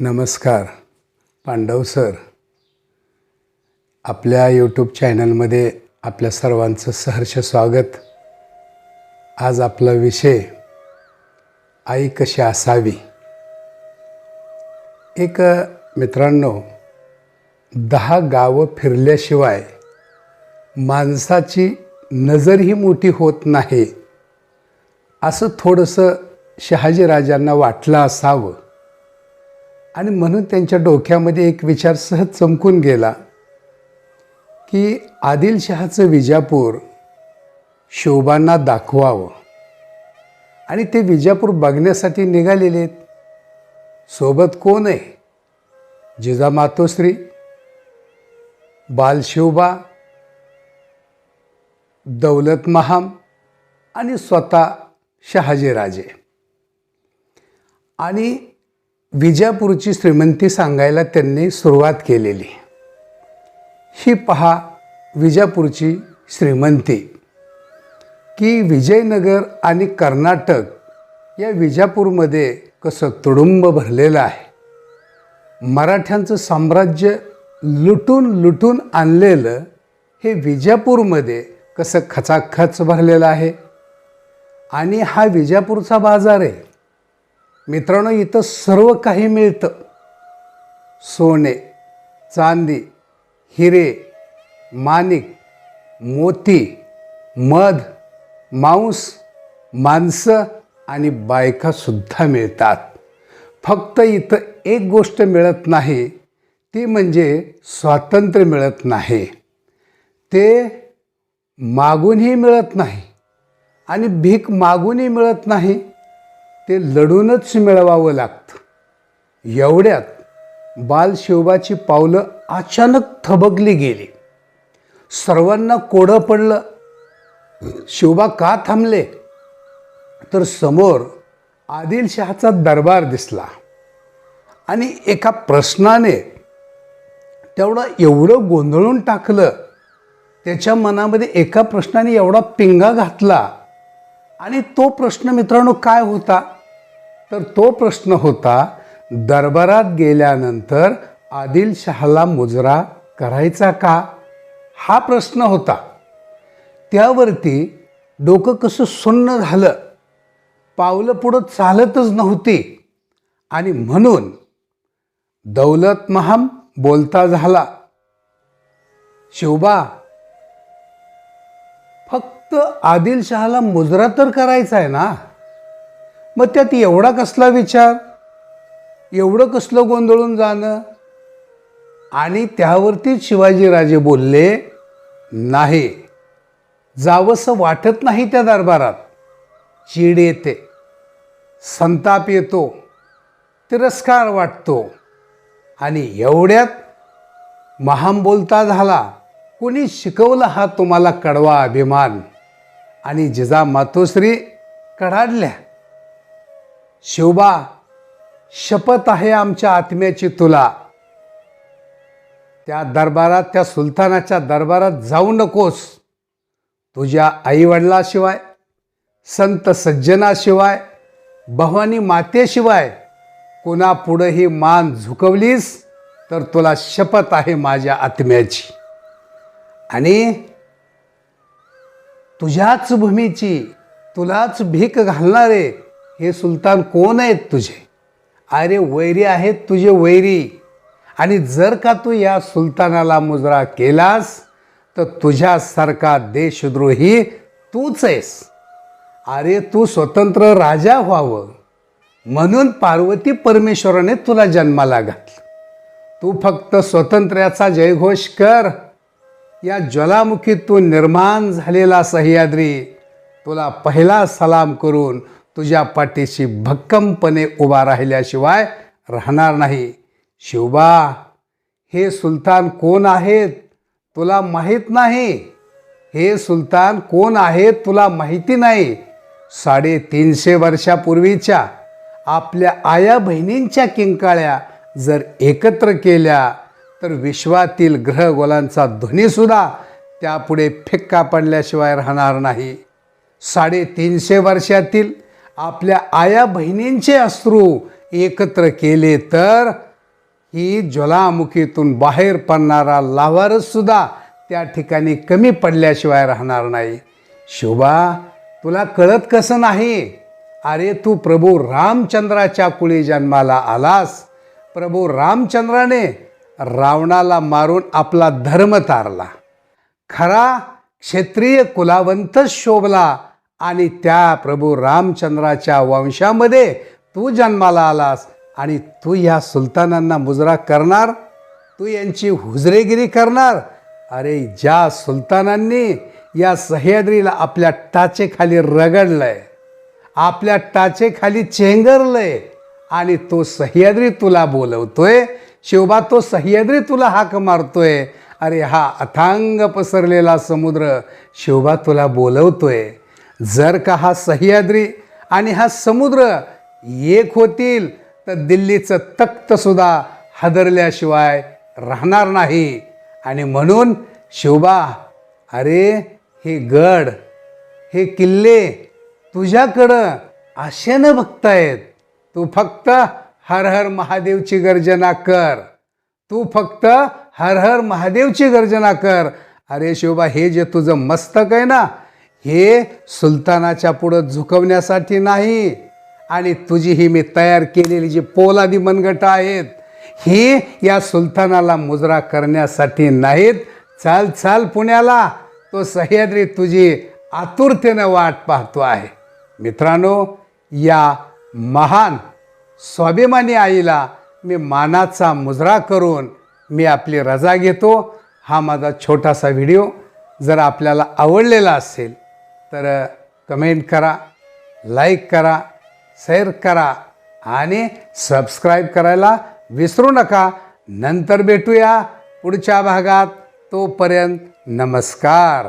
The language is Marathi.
नमस्कार पांडव सर. आपल्या यूट्यूब चॅनलमध्ये आपल्या सर्वांचं सहर्ष स्वागत. आज आपला विषय आई कशी असावी? एक मित्रांनो दहा गावं फिरल्याशिवाय माणसाची नजरही मोठी होत नाही. असं थोडंसं शहाजीराजांना वाटलं असावं. आणि म्हणून त्यांच्या डोक्यामध्ये एक विचार सहज चमकून गेला की आदिलशहाचं विजापूर शोभांना दाखवावं. आणि ते विजापूर बघण्यासाठी निघालेले आहेत. सोबत कोण आहे? जिजा मातोश्री बालशिवबा दौलत महाम आणि स्वतः शहाजीराजे. आणि विजापूरची श्रीमंती सांगायला त्यांनी सुरुवात केलेली. ही पहा विजापूरची श्रीमंती. की विजयनगर आणि कर्नाटक या विजापूरमध्ये कसं तुडुंब भरलेलं आहे. मराठ्यांचं साम्राज्य लुटून लुटून आणलेलं हे विजापूरमध्ये कसं खचाखच भरलेलं आहे. आणि हा विजापूरचा बाजार आहे. मित्रांनो इथं सर्व काही मिळतं. सोने चांदी हिरे माणिक मोती मध मांस माणसं आणि बायकासुद्धा मिळतात. फक्त इथं एक गोष्ट मिळत नाही ती म्हणजे स्वातंत्र्य मिळत नाही. ते मागूनही मिळत नाही आणि भीक मागूनही मिळत नाही ते लढूनच मिळवावं लागतं. एवढ्यात बालशिवबाची पावलं अचानक थबकली गेली. सर्वांना कोडं पडलं. शिवबा का थांबले? तर समोर आदिलशहाचा दरबार दिसला. आणि एका प्रश्नाने तेवढं एवढं गोंधळून टाकलं. त्याच्या मनामध्ये एका प्रश्नाने एवढा पिंगा घातला. आणि तो प्रश्न मित्रांनो काय होता? तर तो प्रश्न होता दरबारात गेल्यानंतर आदिलशहाला मुजरा करायचा का? हा प्रश्न होता. त्यावरती डोकं कसं सुन्न झालं पावलं पुढं चालतच नव्हती. आणि म्हणून दौलत महाम बोलता झाला शिवबा फक्त आदिलशहाला मुजरा तर करायचा आहे ना? मग त्यात एवढा कसला विचार एवढं कसलं गोंधळून जाणं? आणि त्यावरतीच शिवाजीराजे बोलले नाही जावंसं वाटत नाही त्या दरबारात. चीड येते संताप येतो तिरस्कार वाटतो. आणि एवढ्यात महाम बोलता झाला कोणी शिकवला हा तुम्हाला कडवा अभिमान? आणि जिजा मातोश्री कडाडल्या. शिवबा शपथ आहे आमच्या आत्म्याची तुला. त्या दरबारात त्या सुलतानाच्या दरबारात जाऊ नकोस. तुझ्या आईवडिलाशिवाय संत सज्जनाशिवाय भवानी मातेशिवाय कोणापुढंही मान झुकवलीस तर तुला शपथ आहे माझ्या आत्म्याची. आणि तुझ्याच भूमीची तुलाच भीक घालणारे हे सुलतान कोण आहेत तुझे? अरे वैरी आहेत तुझे वैरी. आणि जर का तू या सुलतानाला मुजरा केलास तर तुझ्यासारखा देशद्रोही तूच आहेस. अरे तू स्वतंत्र राजा व्हावं म्हणून पार्वती परमेश्वराने तुला जन्माला घातलं. तू फक्त स्वतंत्र्याचा जयघोष कर. या ज्वालामुखीतून निर्माण झालेला सह्याद्री. तुला पहिला सलाम करून तुझ्या पाठीशी भक्कमपणे उभा राहिल्याशिवाय राहणार नाही. शिवबा हे सुलतान कोण आहेत? तुला माहीत नाही. हे सुलतान कोण आहेत तुला माहिती नाही. साडेतीनशे वर्षापूर्वीच्या आपल्या आया बहिणींच्या किंकाळ्या जर एकत्र केल्या तर विश्वातील ग्रहगोलांचा ध्वनीसुद्धा त्यापुढे फिक्का पडल्याशिवाय राहणार नाही. साडेतीनशे वर्षातील आपल्या आया बहिणींचे अश्रू एकत्र केले तर ही ज्वालामुखीतून बाहेर पडणारा लावारससुद्धा त्या ठिकाणी कमी पडल्याशिवाय राहणार नाही. शोभा तुला कळत कसं नाही? अरे तू प्रभू रामचंद्राच्या कुळी जन्माला आलास. प्रभू रामचंद्राने रावणाला मारून आपला धर्म तारला. खरा क्षेत्रीय कुलावंतच शोभला आणि त्या प्रभू रामचंद्राच्या वंशामध्ये तू जन्माला आलास आणि तू ह्या सुलतानांना मुजरा करणार तू यांची हुजरेगिरी करणार. अरे ज्या सुलतानांनी या सह्याद्रीला आपल्या टाचेखाली रगडलंय आपल्या टाचेखाली चेंगरलंय आणि तो सह्याद्री तुला बोलवतोय शिवबा तो सह्याद्री तुला हाक मारतोय. अरे हा अथांग पसरलेला समुद्र शिवबा तुला बोलवतोय. जर का हा सह्याद्री आणि हा समुद्र एक होतील तर दिल्लीचं तख्तसुद्धा हादरल्याशिवाय राहणार नाही. आणि म्हणून शिवबा अरे हे गड हे किल्ले तुझ्याकडं आशेनं बघतायत. तू फक्त हर हर महादेवची गर्जना कर. तू फक्त हर हर महादेवची गर्जना कर. अरे शिवबा हे जे तुझं मस्तक आहे ना हे सुलतानाच्या पुढं झुकवण्यासाठी नाही. आणि तुझी ही मी तयार केलेली जी पोलादी मनगटं आहेत ही या सुलतानाला मुजरा करण्यासाठी नाहीत. चाल चाल पुण्याला. तो सह्याद्री तुझी आतुरतेनं वाट पाहतो आहे. मित्रांनो या महान स्वाभिमानी आईला मी मानाचा मुजरा करून मी आपली रजा घेतो. हा माझा छोटासा व्हिडिओ जर आपल्याला आवडलेला असेल तर कमेंट करा लाईक करा शेअर करा आणि सबस्क्राईब करायला विसरू नका. नंतर भेटूया पुढच्या भागात. तोपर्यंत नमस्कार.